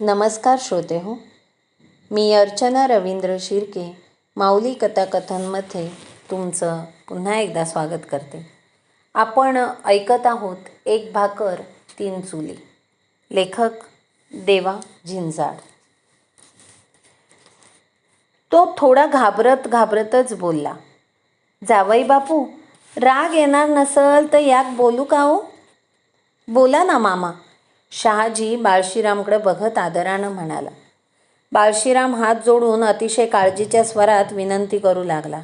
नमस्कार श्रोते हो मी अर्चना रवींद्र शिर्के माऊली कथाकथनमध्ये तुमचं पुन्हा एकदा स्वागत करते. आपण ऐकत आहोत एक भाकर तीन चुली. लेखक देवा झिंजाड. तो थोडा घाबरत घाबरतच बोलला जावई बापू राग येणार नसल तर याक बोलू का हो? बोला ना मामा शहाजी बाळशीरामकडे बघत आदरानं म्हणाला बाळशीराम हात जोडून अतिशय काळजीच्या स्वरात विनंती करू लागला.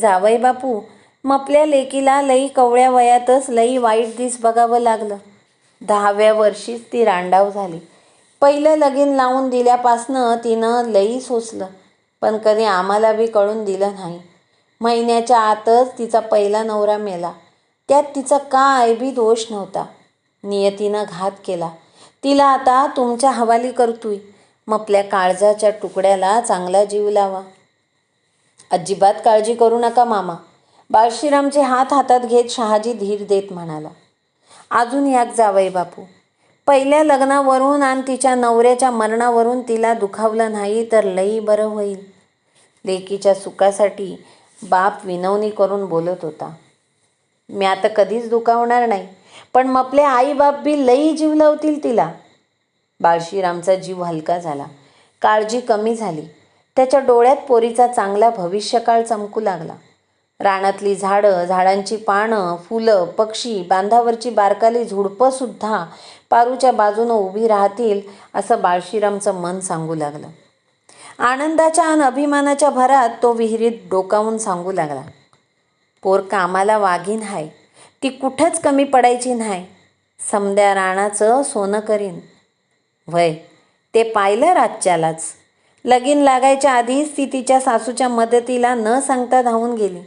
जावई बापू मपल्या लेकीला लई कवळ्या वयातच लई वाईट दिस बघावं लागलं. दहाव्या वर्षीच ती रांडाव झाली. पहिलं लगीन लावून दिल्यापासनं तिनं लई सोसलं पण कधी आम्हाला बी कळून दिलं नाही. महिन्याच्या आतच तिचा पहिला नवरा मेला. त्यात तिचा काय बी दोष नव्हता. नियतीनं घात केला. तिला आता तुमच्या हवाली करतोय मपल्या काळजाच्या तुकड्याला चांगला जीव लावा. अजिबात काळजी करू नका मामा. बाळशीरामचे हात हातात घेत शहाजी धीर देत म्हणाला. अजून याक जावई बापू. पहिल्या लग्नावरून आणि तिच्या नवऱ्याच्या मरणावरून तिला दुखावलं नाही तर लई बरं होईल. लेकीच्या सुखासाठी बाप विनवणी करून बोलत होता. मी आता कधीच दुखावणार नाही. पण मपले आई बाप बी लई जीव लावतील तिला. बाळशीरामचा जीव हलका झाला. काळजी कमी झाली. त्याच्या डोळ्यात पोरीचा चांगला भविष्यकाळ चमकू लागला. रानातली झाडं झाडांची पानं फुलं पक्षी बांधावरची बारकाली झुडपंसुद्धा पारूच्या बाजूनं उभी राहतील असं बाळशीरामचं मन सांगू लागलं. आनंदाच्या आणि अभिमानाच्या भरात तो विहिरीत डोकावून सांगू लागला. पोर कामाला वाघीन हाय. ती कुठंच कमी पडायची नाही. समद्या राणाचं सोनं करीन. वय ते पाहिलं रातच्यालाच. लगीन लागायच्या आधीच ती तिच्या सासूच्या मदतीला न सांगता धावून गेली.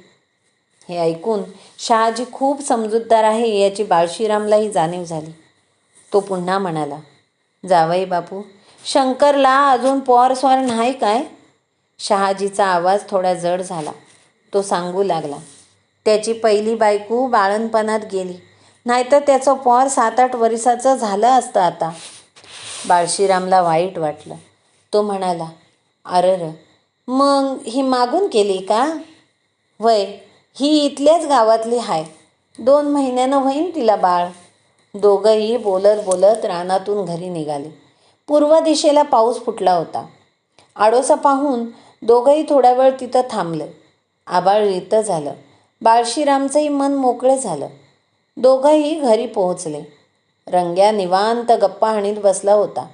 हे ऐकून शहाजी खूप समजूतदार आहे याची बाळशीरामलाही जाणीव झाली. तो पुन्हा म्हणाला जावई बापू शंकरला अजून पॉर स्वार नाही काय? शहाजीचा आवाज थोडा जड झाला. तो सांगू लागला त्याची पहिली बायको बाळणपणात गेली. नाहीतर त्याचं पोर सात आठ वर्षाचं झालं असतं आता. बाळशीरामला वाईट वाटलं. तो म्हणाला अरर मग ही मागून केली का? वय ही इथल्याच गावातली हाय. दोन महिन्यानं होईन तिला बाळ. दोघंही बोलत बोलत रानातून घरी निघाले. पूर्व दिशेला पाऊस फुटला होता. आडोसा पाहून दोघंही थोडा वेळ तिथं थांबलं. आबाळ रितं झालं. बाळशीरामचंही मन मोकळं झालं. दोघंही घरी पोहोचले. रंग्या निवांत गप्पा हाणीत बसला होता.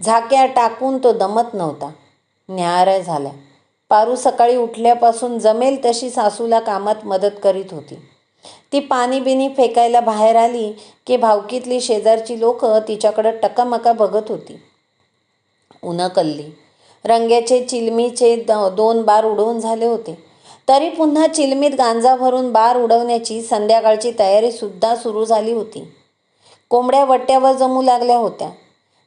झाक्या टाकून तो दमत नव्हता. न्याहाऱ्या झाल्या पारू सकाळी उठल्यापासून जमेल तशी सासूला कामात मदत करीत होती. ती पाणी बिनी फेकायला बाहेर आली की भावकीतली शेजारची लोकं तिच्याकडं टकामका बघत होती. उन्ह कल्ली. रंग्याचे चिलमीचे द दोन बार उडवून झाले होते. तरी पुन्हा चिलमीत गांजा भरून बार उडवण्याची संध्याकाळची तयारीसुद्धा सुरू झाली होती. कोंबड्या वट्ट्यावर जमू लागल्या होत्या.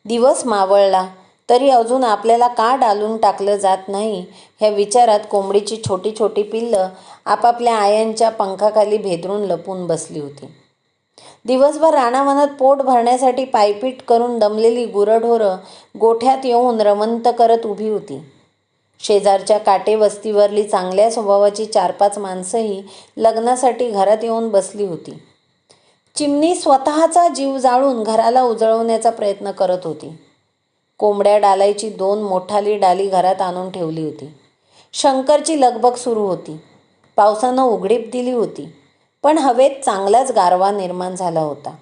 दिवस मावळला तरी अजून आपल्याला का डालून टाकलं जात नाही ह्या विचारात कोंबडीची छोटी छोटी पिल्लं आपापल्या आयांच्या पंखाखाली भेदरून लपून बसली होती. दिवसभर रानावनात पोट भरण्यासाठी पायपीट करून दमलेली गुरढोरं गोठ्यात येऊन रमंत करत उभी होती. शेजारच्या काटेवस्तीवरली चांगल्या स्वभावाची चार पाच माणसंही लग्नासाठी घरात येऊन बसली होती. चिमणी स्वतःचा जीव जाळून घराला उजळवण्याचा प्रयत्न करत होती. कोंबड्या डालायची दोन मोठाली डाली घरात आणून ठेवली होती. शंकरची लगबग सुरू होती. पावसानं उघडीप दिली होती. पण हवेत चांगलाच गारवा निर्माण झाला होता.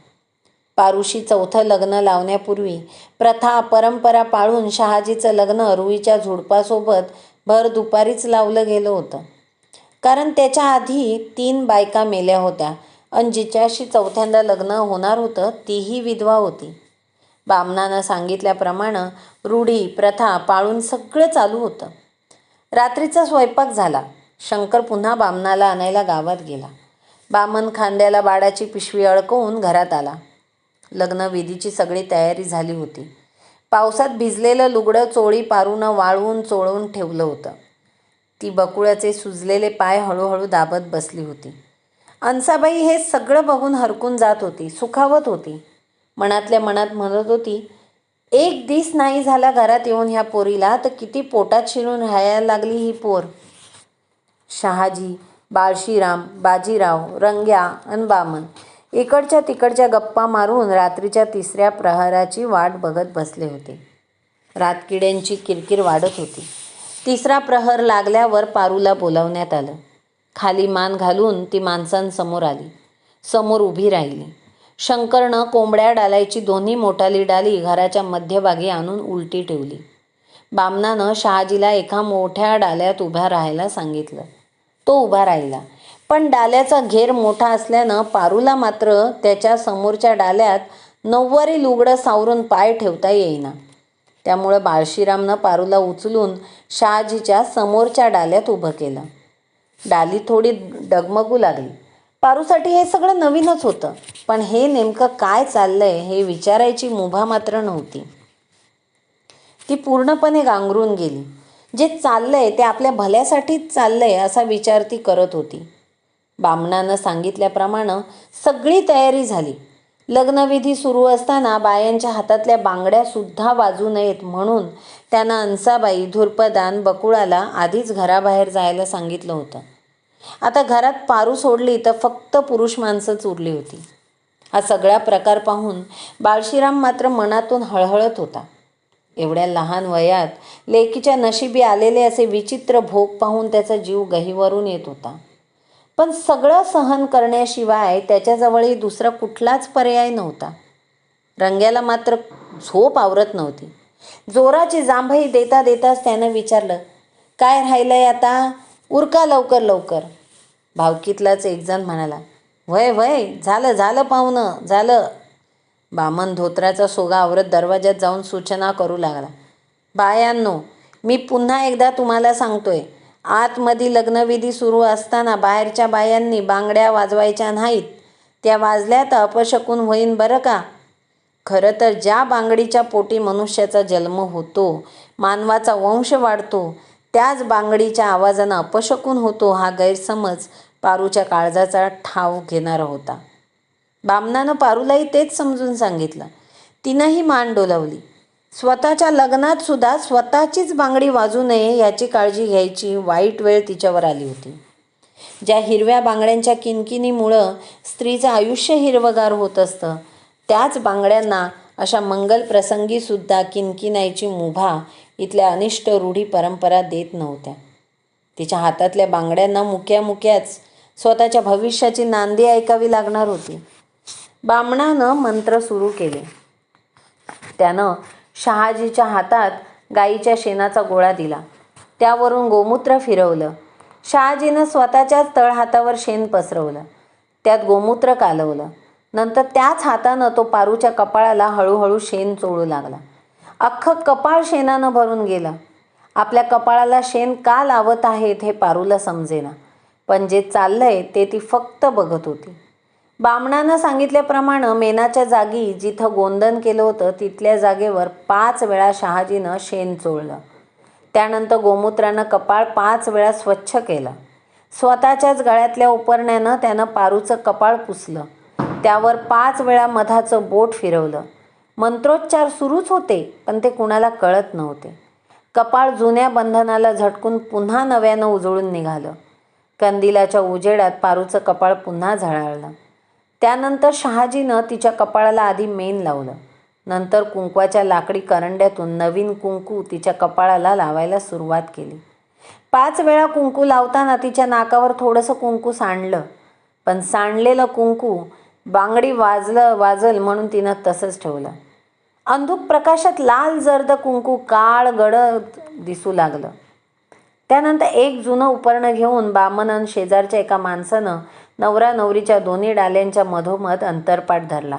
पारुशी चौथं लग्न लावण्यापूर्वी प्रथा परंपरा पाळून शहाजीचं लग्न रुईच्या झुडपासोबत भर दुपारीच लावलं गेलं होतं. कारण त्याच्या आधी तीन बायका मेल्या होत्या. आणि जिच्याशी चौथ्यांदा लग्न होणार होतं तीही विधवा होती. बामणानं सांगितल्याप्रमाणे रूढी प्रथा पाळून सगळं चालू होतं. रात्रीचा स्वयंपाक झाला. शंकर पुन्हा बामणाला आणायला गावात गेला. बामन खांद्याला बाळाची पिशवी अडकवून घरात आला. लग्नविधीची सगळी तयारी झाली होती. पावसात भिजलेलं लुगडं चोळी पारूनं वाळवून चोळवून ठेवलं होतं. ती बकुळ्याचे सुजलेले पाय हळूहळू दाबत बसली होती. अंसाबाई हे सगळं बघून हरकून जात होती सुखावत होती. मनातल्या मनात म्हणत होती एक दिस नाही झाला घरात येऊन ह्या पोरीला तर किती पोटात शिरून राहायला लागली ही पोर. शहाजी बाळशीराम बाजीराव रंग्या आणि बामन इकडच्या तिकडच्या गप्पा मारून रात्रीच्या तिसऱ्या प्रहराची वाट बघत बसले होते. रातकिड्यांची किरकिर वाढत होती. तिसरा प्रहर लागल्यावर पारूला बोलावण्यात आलं. खाली मान घालून ती माणसांसमोर आली. समोर उभी राहिली. शंकरनं कोंबड्या डालायची दोन्ही मोठाली डाली घराच्या मध्यभागी आणून उलटी ठेवली. बामनानं शहाजीला एका मोठ्या डाल्यात उभ्या राहायला सांगितलं. तो उभा राहिला. पण डाल्याचा घेर मोठा असल्यानं पारूला मात्र त्याच्या समोरच्या डाल्यात नऊवारी लुगडं सावरून पाय ठेवता येईना. त्यामुळं बाळशीरामनं पारूला उचलून शहाजीच्या समोरच्या डाल्यात उभं केलं. डाली थोडी डगमगू लागली. पारूसाठी हे सगळं नवीनच होतं पण हे नेमकं काय चाललंय हे विचारायची मुभा मात्र नव्हती. ती पूर्णपणे गांगरून गेली. जे चाललंय ते आपल्या भल्यासाठीच चाललंय असा विचार ती करत होती. बामणानं सांगितल्याप्रमाणे सगळी तयारी झाली. लग्नविधी सुरू असताना बायांच्या हातातल्या बांगड्या सुद्धा वाजू नयेत म्हणून त्यानं अंसाबाई धुरपदान बकुळाला आधीच घराबाहेर जायला सांगितलं होतं. आता घरात पारू सोडली तर फक्त पुरुष माणसंच उरली होती. हा सगळा प्रकार पाहून बाळशीराम मात्र मनातून हळहळत होता. एवढ्या लहान वयात लेकीच्या नशिबी आलेले असे विचित्र भोग पाहून त्याचा जीव गहिवरून येत होता. पण सगळं सहन करण्याशिवाय त्याच्याजवळही दुसरा कुठलाच पर्याय नव्हता. रंग्याला मात्र झोप आवरत नव्हती. जोराची जांभई देता देताच त्यानं विचारलं काय राहिलंय आता? उरका लवकर लवकर. भावकीतलाच एकजण म्हणाला वय वय झालं झालं पाहुणं झालं. बामन धोत्राचा सोगा आवरत दरवाज्यात जाऊन सूचना करू लागला बायांनो मी पुन्हा एकदा तुम्हाला सांगतोय आतमध्ये लग्नविधी सुरू असताना बाहेरच्या बायांनी बांगड्या वाजवायच्या नाहीत. त्या वाजल्या तर अपशकून होईन बरं का? खरं तर ज्या बांगडीच्या पोटी मनुष्याचा जन्म होतो मानवाचा वंश वाढतो त्याच बांगडीच्या आवाजानं अपशकून होतो हा गैरसमज पारूच्या काळजाचा ठाव घेणारा होता. बामनानं पारूलाही तेच समजून सांगितलं. तिनंही मान डोलावली. स्वतःच्या लग्नात सुद्धा स्वतःचीच बांगडी वाजू नये याची काळजी घ्यायची वाईट वेळ तिच्यावर आली होती. ज्या हिरव्या बांगड्यांच्या किनकिनीमुळं स्त्रीचं आयुष्य हिरवगार होत असतं त्याच बांगड्यांना अशा मंगल प्रसंगीसुद्धा किनकिनायची मुभा इथल्या अनिष्ट रूढी परंपरा देत नव्हत्या. तिच्या हातातल्या बांगड्यांना मुक्या मुक्याच स्वतःच्या भविष्याची नांदी ऐकावी लागणार होती. बामणानं मंत्र सुरू केले. त्यानं शहाजीच्या हातात गाईच्या शेणाचा गोळा दिला. त्यावरून गोमूत्र फिरवलं. शहाजीनं स्वतःच्याच तळहातावर शेण पसरवलं. त्यात गोमूत्र कालवलं. नंतर त्याच हातानं तो पारूच्या कपाळाला हळूहळू शेण चोळू लागला. अख्खं कपाळ शेणानं भरून गेलं. आपल्या कपाळाला शेण का लावत आहेत हे पारूला समजेना. पण जे चाललंय ते ती फक्त बघत होती. बामणानं सांगितल्याप्रमाणे मेनाच्या जागी जिथं गोंदन केलं होतं तिथल्या जागेवर पाच वेळा शहाजीनं शेण चोळलं. त्यानंतर गोमूत्रानं कपाळ पाच वेळा स्वच्छ केलं. स्वतःच्याच गळ्यातल्या उपरण्यानं त्यानं पारूचं कपाळ पुसलं. त्यावर पाच वेळा मधाचं बोट फिरवलं. मंत्रोच्चार सुरूच होते पण ते कुणाला कळत नव्हते. कपाळ जुन्या बंधनाला झटकून पुन्हा नव्यानं उजळून निघालं. कंदिलाच्या उजेडात पारूचं कपाळ पुन्हा झळाळलं. त्यानंतर शहाजीनं तिच्या कपाळाला आधी मेन लावलं. नंतर कुंकवाच्या लाकडी करंड्यातून नवीन कुंकू तिच्या कपाळाला लावायला सुरुवात केली. पाच वेळा कुंकू लावताना तिच्या नाकावर थोडंसं कुंकू सांडलं. पण सांडलेलं कुंकू बांगडी वाजलं वाजल म्हणून तिनं तसंच ठेवलं. अंधुक प्रकाशात लाल जर्द कुंकू काळ गडद दिसू लागलं. त्यानंतर एक जुनं उपरणं घेऊन बामनन शेजारच्या एका माणसानं नवरा नवरीच्या दोन्ही डाल्यांच्या मधोमध अंतरपाठ धरला.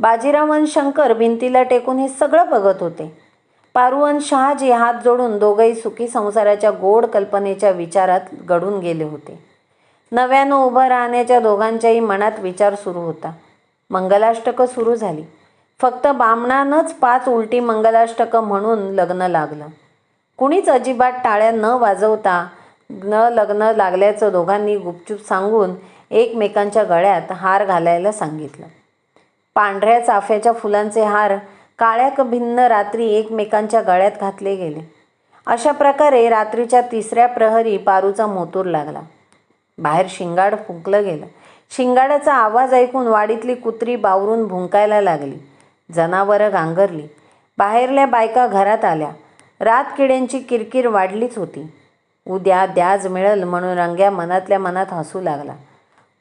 बाजीराव आणि शंकर भिंतीला टेकून हे सगळं बघत होते. पारू आणि शहाजी हात जोडून दोघंही सुखी संसाराच्या गोड कल्पनेच्या विचारात गडून गेले होते. नव्यानं उभं राहण्याच्या दोघांच्याही मनात विचार सुरू होता. मंगलाष्टकं सुरू झाली. फक्त बामणानंच पाच उलटी मंगलाष्टकं म्हणून लग्न लागलं. कुणीच अजिबात टाळ्या न वाजवता न लग्न लागल्याचं दोघांनी गुपचूप सांगून एकमेकांच्या गळ्यात हार घालायला सांगितलं. पांढऱ्या चाफ्याच्या फुलांचे हार काळ्या भिन्न रात्री एकमेकांच्या गळ्यात घातले गेले. अशा प्रकारे रात्रीच्या तिसऱ्या प्रहरी पारूचा मोतूर लागला. बाहेर शिंगाड फुंकलं गेलं. शिंगाड्याचा आवाज ऐकून वाडीतली कुत्री बावरून भुंकायला लागली. जनावरं गांगरली. बाहेरल्या बायका घरात आल्या. रात किड्यांची किरकिर वाढलीच होती. उद्या द्याज मिळेल म्हणून रंग्या मनातल्या मनात हसू लागला.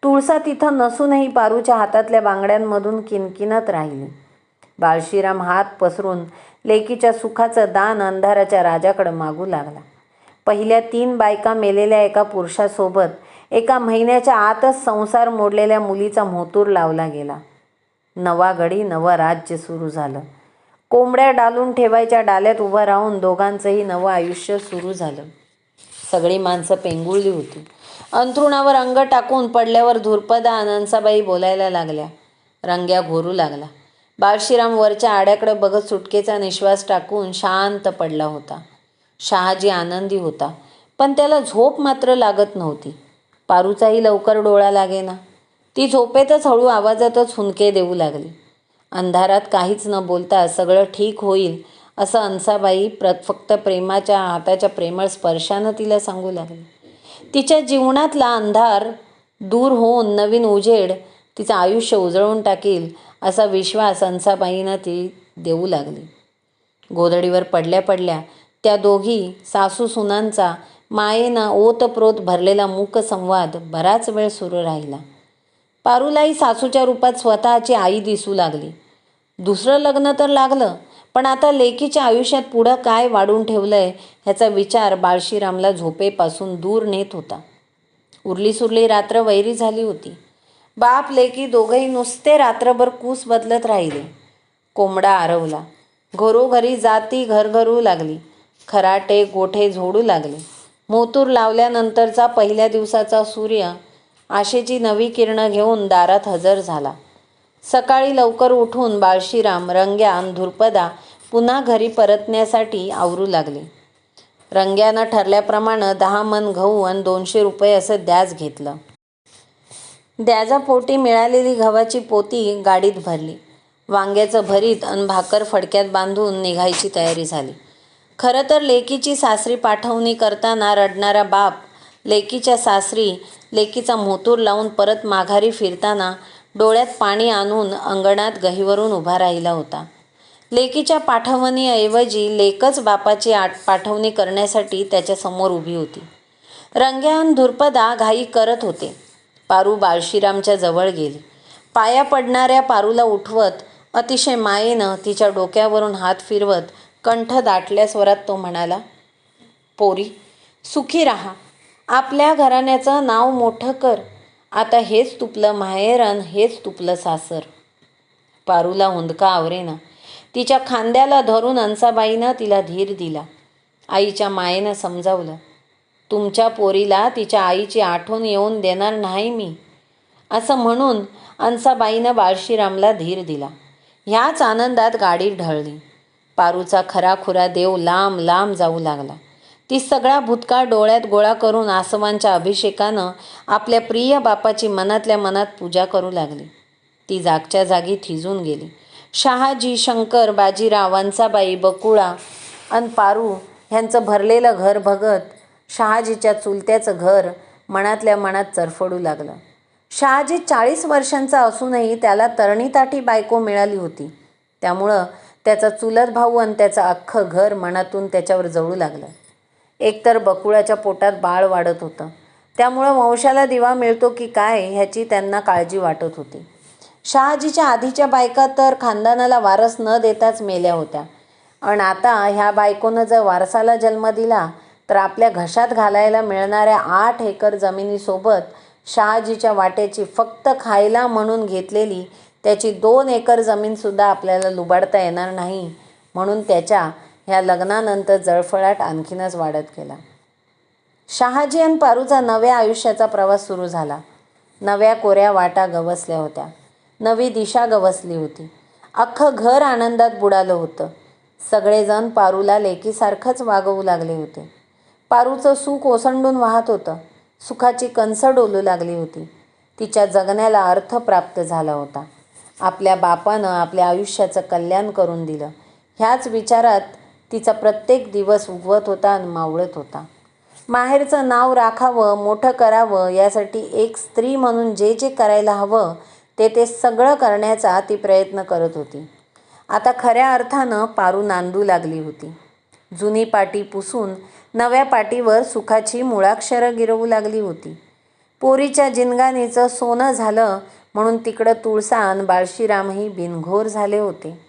तुळसा तिथं नसूनही पारूच्या हातातल्या बांगड्यांमधून किनकिनत राहिली. बाळशीराम हात पसरून लेकीच्या सुखाचं दान अंधाराच्या राजाकडं मागू लागला. पहिल्या तीन बायका मेलेल्या एका पुरुषासोबत एका महिन्याच्या आतच संसार मोडलेल्या मुलीचा म्होतूर लावला गेला. नवा गडी नवं राज्य सुरू झालं. कोंबड्या डालून ठेवायच्या डाल्यात उभं राहून दोघांचंही नवं आयुष्य सुरू झालं. सगळी माणसं पेंगुळली होती. अंथरुणावर अंग टाकून पडल्यावर धुरपदा आनंदसाबाई बोलायला लागल्या. रंग्या घोरू लागला. बाळशीराम वरच्या आड्याकडे बघत सुटकेचा निश्वास टाकून शांत पडला होता. शहाजी आनंदी होता. पण त्याला झोप मात्र लागत नव्हती. पारूचाही लवकर डोळा लागेना. ती झोपेतच हळू आवाजातच हुंदके देऊ लागली. अंधारात काहीच न बोलता सगळं ठीक होईल असं अंसाबाई प्र फक्त प्रेमाच्या हाताच्या प्रेमळ स्पर्शानं तिला सांगू लागली. तिच्या जीवनातला अंधार दूर होऊन नवीन उजेड तिचं आयुष्य उजळून टाकेल असा विश्वास अंसाबाईनं ती देऊ लागली. गोधडीवर पडल्या पडल्या त्या दोघी सासू सुनांचा मायेनं ओतप्रोत भरलेला मूक संवाद बराच वेळ सुरू राहिला. पारूलाही सासूच्या रूपात स्वतःची आई दिसू लागली. दुसरं लग्न तर लागलं पण आता लेकीच्या आयुष्यात पुढं काय वाढून ठेवलंय ह्याचा विचार बाळशीरामला झोपेपासून दूर नेत होता. उरली सुरली रात्र वैरी झाली होती. बाप लेकी दोघंही नुसते रात्रभर कूस बदलत राहिले. कोंबडा आरवला. घरोघरी जाती घरघरू लागली. खराटे गोठे झोडू लागले. मोतूर लावल्यानंतरचा पहिल्या दिवसाचा सूर्य आशेची नवी किरणं घेऊन दारात हजर झाला. सकाळी लवकर उठून बाळशीराम रंग्या धुरपदा पुन्हा घरी परतण्यासाठी आवरू लागले. रंग्यानं ठरल्याप्रमाणे दहा मन गहू आणि दोनशे रुपये असं द्याज घेतलं. द्याजापोटी मिळालेली गव्हाची पोती गाडीत भरली. वांग्याचं भरीत आणि भाकर फडक्यात बांधून निघायची तयारी झाली. खरं तर लेकीची सासरी पाठवणी करताना रडणारा बाप लेकीच्या सासरी लेकीचा मोतूर लावून परत माघारी फिरताना डोळ्यात पाणी आणून अंगणात गहीवरून उभा राहिला होता. लेकीच्या पाठवणीऐवजी लेकच बापाची आठ पाठवणी करण्यासाठी त्याच्यासमोर उभी होती. रंग्यान धुरपदा घाई करत होते. पारू बाळशीरामच्या जवळ गेली. पाया पडणाऱ्या पारूला उठवत अतिशय मायेनं तिच्या डोक्यावरून हात फिरवत कंठ दाटल्या स्वरात तो म्हणाला पोरी सुखी राहा. आपल्या घराण्याचं नाव मोठं कर. आता हेच तुपलं माहेरन हेच तुपलं सासर. पारूला हुंदका आवरेना तिच्या खांद्याला धरून अंसाबाईनं तिला धीर दिला. आईच्या मायेनं समजावलं तुमच्या पोरीला तिच्या आईची आठवण येऊन देणार नाही मी. असं म्हणून अंसाबाईनं बाळशीरामला धीर दिला. ह्याच आनंदात गाडी ढळली. पारूचा खराखुरा देव लांब लांब जाऊ लागला. ती सगळा भूतकाळ डोळ्यात गोळा करून आसवांच्या अभिषेकानं आपल्या प्रिय बापाची मनातल्या मनात पूजा करू लागली. ती जागच्या जागी थिजून गेली. शहाजी शंकर बाजीराव वंसाबाई बकुळा अन पारू ह्यांचं भरलेलं घर बघत शहाजीच्या चुलत्याचं घर मनातल्या मनात चरफडू लागलं. शहाजी चाळीस वर्षांचा असूनही त्याला तरणीताठी बायको मिळाली होती. त्यामुळं त्याचा चुलत भाऊ आणि त्याचं अख्खं घर मनातून त्याच्यावर जळू लागलं. एकतर बकुळाच्या पोटात बाळ वाढत होतं. त्यामुळं वंशाला दिवा मिळतो की काय ह्याची त्यांना काळजी वाटत होती. शहाजीच्या आधीच्या बायका तर खानदानाला वारस न देताच मेल्या होत्या. आणि आता ह्या बायकोनं जर वारसाला जन्म दिला तर आपल्या घशात घालायला मिळणाऱ्या आठ एकर जमिनीसोबत शहाजीच्या वाट्याची फक्त खायला म्हणून घेतलेली त्याची दोन एकर जमीनसुद्धा आपल्याला लुबाडता येणार नाही म्हणून त्याच्या ह्या लग्नानंतर जळफळाट आणखीनच वाढत गेला. शहाजी आणि पारूचा नव्या आयुष्याचा प्रवास सुरू झाला. नव्या कोऱ्या वाटा गवसल्या होत्या. नवी दिशा गवसली होती. अख्खं घर आनंदात बुडालं होतं. सगळेजण पारूला लेकीसारखंच वागवू लागले होते. पारूचं सुख ओसंडून वाहत होतं. सुखाची कणसं डोलू लागली होती. तिच्या जगण्याला अर्थ प्राप्त झाला होता. आपल्या बापानं आपल्या आयुष्याचं कल्याण करून दिलं. ह्याच विचारात तिचा प्रत्येक दिवस उगवत होता आणि मावळत होता. माहेरचं नाव राखावं मोठं करावं यासाठी एक स्त्री म्हणून जे जे करायला हवं ते ते सगळं करण्याचा ती प्रयत्न करत होती. आता खऱ्या अर्थानं पारू नांदू लागली होती. जुनी पाटी पुसून नव्या पाटीवर सुखाची मुळाक्षरं गिरवू लागली होती. पोरीच्या जिनगानीचं सोनं झालं म्हणून तिकडं तुळसा आणि बाळशीरामही बिनघोर झाले होते.